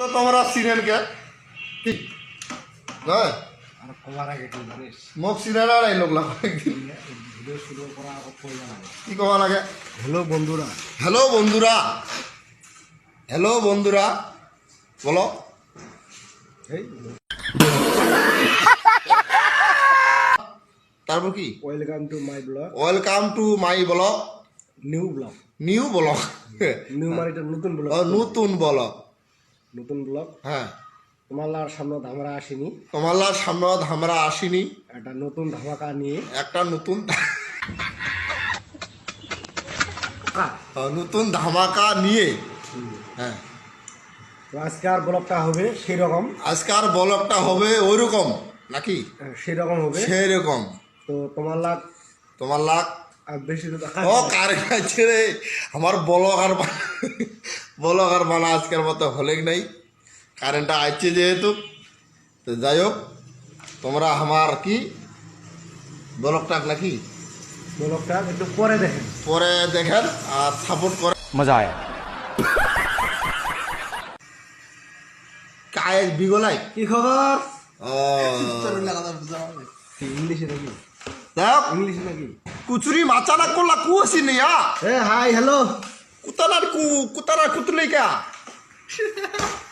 তো তোমরা সিনেন কে? কি? জানিস মোক লোক জানাব কি? কবা লাগে? হ্যালো বন্ধুরা। হ্যালো বন্ধুরা। হ্যালো বন্ধুরা। বলো। তারপর কি? Welcome to my vlog welcome to my vlog new vlog new vlog new মানে নতুন ব্লগ নতুন ব্লগ নতুন ব্লগ। হ্যাঁ। তোমার সামনে আমরা আসিনি। তোমার সামনে আমরা আসিনি। একটা নতুন ধামাকা নিয়ে। একটা নতুন নতুন ধামাকা নিয়ে। হ্যাঁ। তো আজকে আর ব্লগটা হবে সেই রকম আজকার ব্লগটা হবে ওইরকম নাকি? সেই রকম হবে। সেই রকম তো তোমার লাগ তোমার লাগ ও কার খাচ্ছে রে? আমার বলক আর বলক আর বানা আজকের মতো হলেক নাই। কারেন্টটা আছে যেহেতু। তো যাই হোক তোমরা আমার কি? ব্লকটাক নাকি? ব্লকটা একটু পরে দেখেন। পরে দেখেন আর সাপোর্ট করে মজা আয়। কায়ের বিগলাই। কি খবর? ও। ইংলিশে নাকি? ইংলিশে নাকি? কুচুরি মাচানা করলা কুয়াশি নেই আ এ হাই হ্যালো। কুতানার কু কুতারা কুতুলি কা?